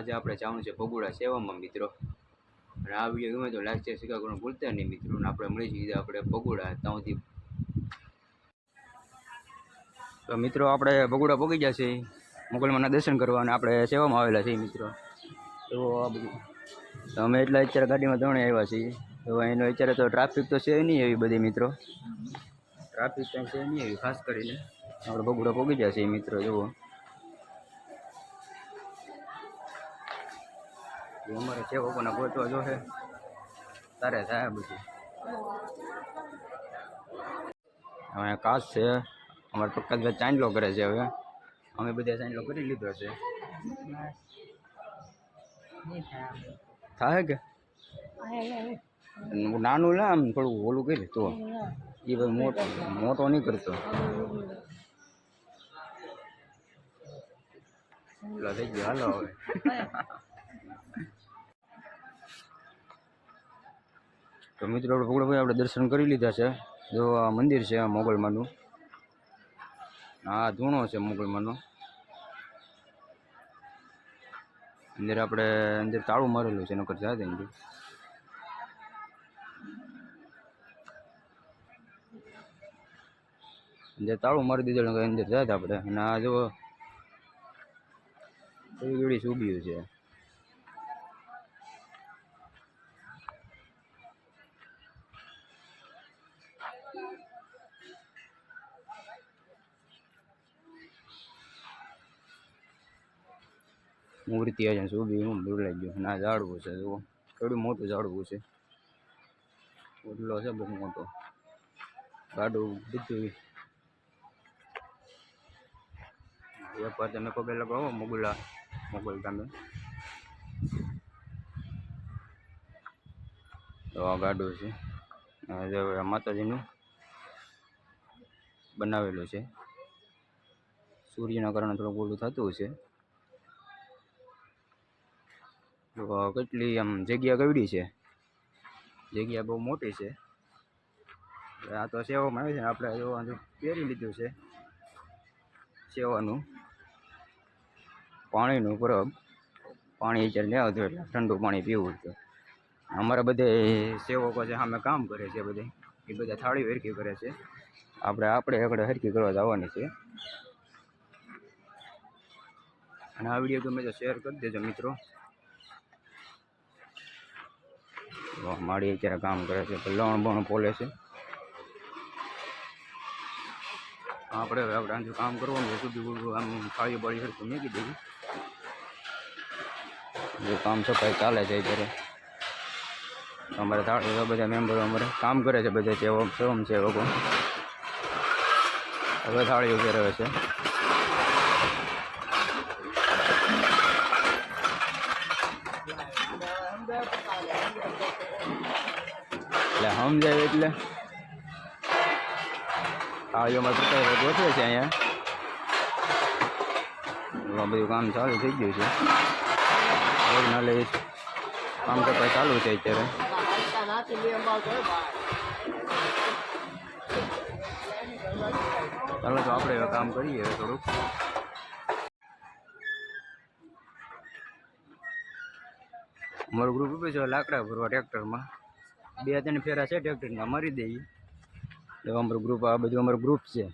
આજે આપણે જવાનું છે ભગુડા સેવામાં, મિત્રો. અને આ વીડિયો ગમે તો લાઈક છે શીખા કરવાનું ભૂલતા નહીં, મિત્રો. અને આપણે મળી જઈએ આપણે ભગુડા ત્યાંથી તો મિત્રો, આપણે ભગુડા પહોંચી ગયા છે મુગલમાના દર્શન કરવા અને આપણે સેવામાં આવેલા છીએ, મિત્રો. તો આ બધું. અમે એટલા અત્યારે ગાડીમાં ત્રણે આવ્યા છીએ. તો એનો અત્યારે તો ટ્રાફિક તો છે નહીં એવી બધી, મિત્રો. ટ્રાફિક તો છે નહીં એવી, ખાસ કરીને. આપણે ભગોડા પહોંચી ગયા છીએ, મિત્રો, જુઓ. અમારે છે લોકોને પહોંચવા જોશે તારે થાય બધું. હવે કાચ છે, અમારે બધા ચાંદલો કરે છે હવે. અમે બધા ચાંદલો કરી લીધો છે. થાય કે? નાનું લે, આમ થોડું ઓલું કરી તો. એ ભાઈ મોટો મોટો નહીં કરતો. થઈ ગયો હાલો તો મિત્રો, આપણે ભગવાન આપણે દર્શન કરી લીધા છે. જો આ મંદિર છે, આ મોગલમાનું. આ ધૂણો છે મોગલમાનો. અંદર આપણે, અંદર તાળું મારેલું છે, નકર જાતે અંદર અંદર તાળું મારી દીધેલું અંદર જાય આપણે. અને આ જો ગળી સુબ્યું છે. મૂર્તિ આજે સુબી હું બોલાઈ ગયો અને આ ઝાડવું છે, જુઓ. કેવડું મોટું ઝાડવું છે. ઓટલો છે બહુ મોટો. ગાડું બધું. એક વાર તમે પગે લગાવો મોગલા. મોગલ તમે તો આ ગાડું છે. માતાજીનું બનાવેલું છે. સૂર્યના કારણે થોડું ઓલું થતું છે તો કેટલી આમ જગ્યા કેવડી છે? જગ્યા બહુ મોટી છે. આ તો સેવામાં આવે છે ને, આપણે જો પહેરી લીધું છે. સેવાનું. પાણીનું પરબ પાણી અત્યારે લે આવતું એટલે ઠંડુ પાણી પીવું હતું અમારા બધે સેવકો છે, સામે કામ કરે છે બધે. એ બધા થાળી હરકી કરે છે. આપણે આપણે આગળ હરકી કરવા જવાની છે. અને આ વીડિયો ગમે તો શેર કરી દેજો મિત્રો તો માળી અત્યારે કામ કરે છે. લણ બણ પોલે છે. આપણે હવે આપણે આનું કામ કરવાનું સુધી બધું આમ થાળી બાળી સરખું મૂકી દેવી જે કામ સફાઈ ચાલે છે અત્યારે. અમારે થાળી બધા મેમ્બરો અમારે કામ કરે છે બધા સેવક સેવમ સેવકો હવે થાળીઓ ફેરવે છે. સમજાય એટલે. થાળીઓમાં રેટ ગોઠવે છે અહીંયા. બધું કામ ચાલુ થઈ ગયું છે. ઓરિજિનલ કામ કરતા ચાલુ છે અત્યારે. ચાલો તો આપણે કામ કરીએ થોડુંક. અમારું ગ્રુપ ઉભું છે લાકડા ભરવા ટ્રેક્ટરમાં. બે ત્રણ ફેરા છે ટ્રેક્ટરના મારી દઈએ એટલે અમારું ગ્રુપ આ બધું અમારું ગ્રુપ છે.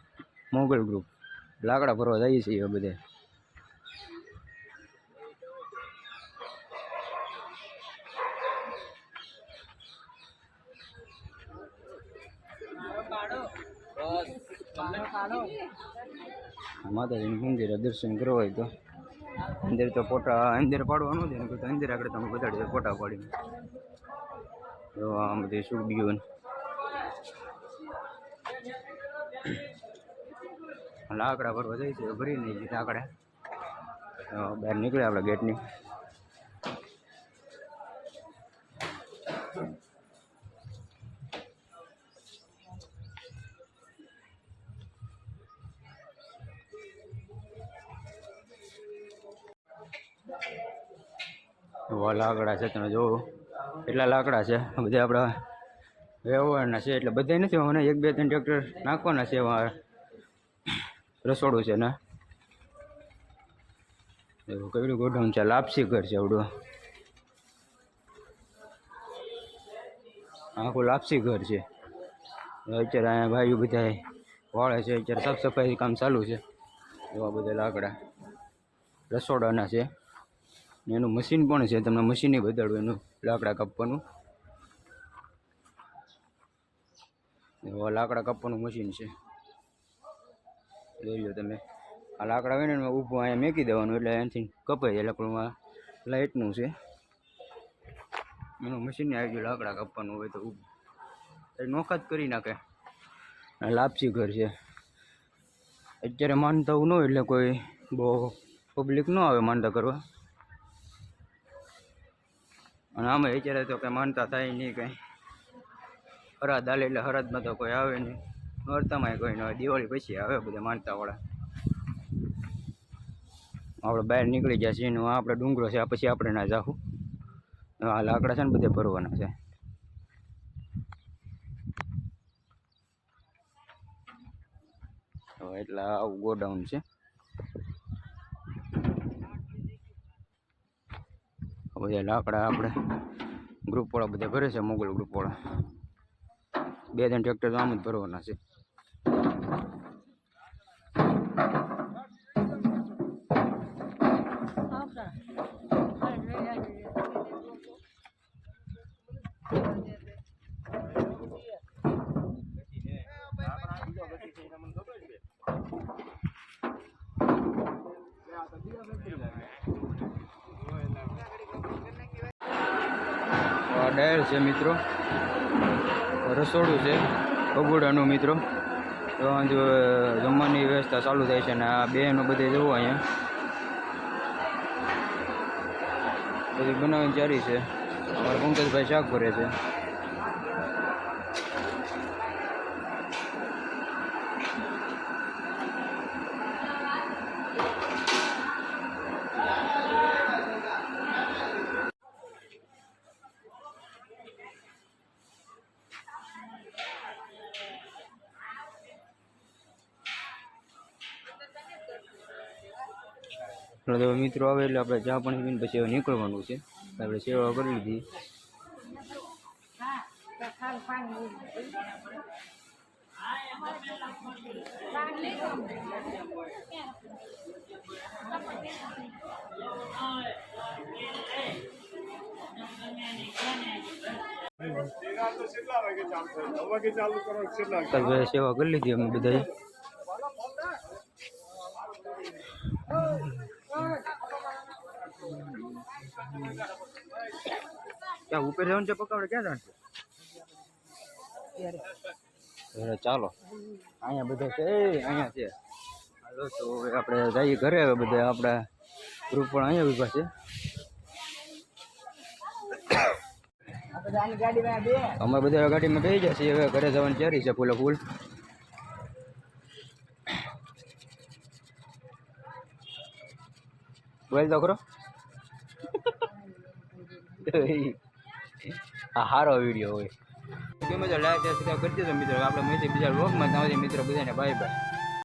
મોગલ ગ્રુપ લાકડા ભરવા જઈએ છીએ એ બધે. માતાજીનું મંદિર દર્શન કરવા હોય તો. અંદર તો ફોટા, અંદર પાડવાનું છે અંદર આગળ તમે બતાડી ફોટા પાડી તો આ બધી સુબીઓ લાકડા ભરવા જાય છે, ભરી નહીં છે લાકડા. બહાર નીકળે આપણે ગેટની લાકડા છે, તમે જોવો. એટલા લાકડા છે, બધા આપણા વ્યવહારના છે, એટલે બધા નથી મને એક, બે, ત્રણ ટ્રેક્ટર નાખવાના છે રસોડું છે ને. એવું કયું ગોડાઉન છે લાપસી ઘર છે આવડું. આખું લાપસી ઘર છે. અત્યારે અહીંયા ભાઈઓ બધા વાળે છે, અત્યારે સાફ સફાઈ કામ ચાલુ છે, એવા બધા લાકડા. રસોડાના છે. એનું મશીન પણ છે, તમને મશીન બતાડું એનું. લાકડા કાપવાનું. લાકડા કાપવાનું મશીન છે. જોઈ લો તમે. આ લાકડા હોય ને ઊભું અહીંયા મેકી દેવાનું એટલે અહીંથી કપાઈ જાય લાકડું. લાઇટનું છે. એનું મશીન આવી ગયું લાકડા કાપવાનું હોય તો ઊભું. નોખા જ કરી નાખે. લાપસી ઘર છે. અત્યારે માનતા ન હોય એટલે કોઈ બહુ પબ્લિક ન આવે માનતા કરવા. અને આમાં અત્યારે તો કંઈ માનતા થાય નહીં કંઈ. હરાદ હાલે એટલે હરાદમાં તો કોઈ આવે નહીં. નોરતામાં કોઈ ન હોય દિવાળી પછી આવે બધા માનતાવાળા. આપણે બહાર નીકળી ગયા છીએ આપણે ડુંગરો છે પછી આપણે ના જાવું આ લાકડા છે ને બધે ભરવાના છે. એટલે આવું ગોડાઉન છે. બધા લાકડા આપણે ગ્રુપવાળા બધા ભરે છે, મોગલ ગ્રુપવાળા બે ત્રણ ટ્રેક્ટર તો આમ જ ભરવાના છે. ડાયર છે મિત્રો. રસોડું છે અગોડાનું મિત્રો. તો જમવાની વ્યવસ્થા ચાલુ થાય છે અને આ બેનો બધે જવું અહીંયા. બધી બનાવવાની ચારી છે. અમારા પંકજભાઈ શાક ભરે છે. એટલે તો મિત્રો આવે એટલે આપણે ચા પાણી પીને પછી હવે નીકળવાનું છે. આપણે સેવા કરી લીધી. સેવા કરી લીધી અમે બધાએ. ક્યાં ઉપર જવાનું છે પકાવડે ક્યાં જાણ છે? અરે ચાલો. અહીંયા બધા છે અહીંયા છે. હાલો તો હવે આપણે જઈએ ઘરે હવે બધા આપણા ગ્રુપ પણ અહીંયા ઊભા છે. અમે બધા ગાડીમાં બેસી જશે હવે ઘરે જવાની તૈયારી છે ફૂલે ફૂલ. બોલ તો ખરો. આ સારો વીડિયો હોય. કેમ લાઈક સબસ્ક્રાઈબ કરી દેજો મિત્રો આપણે મળીએ બીજા વ્લોગમાં સુધી મિત્રો. બધાને બાય બાય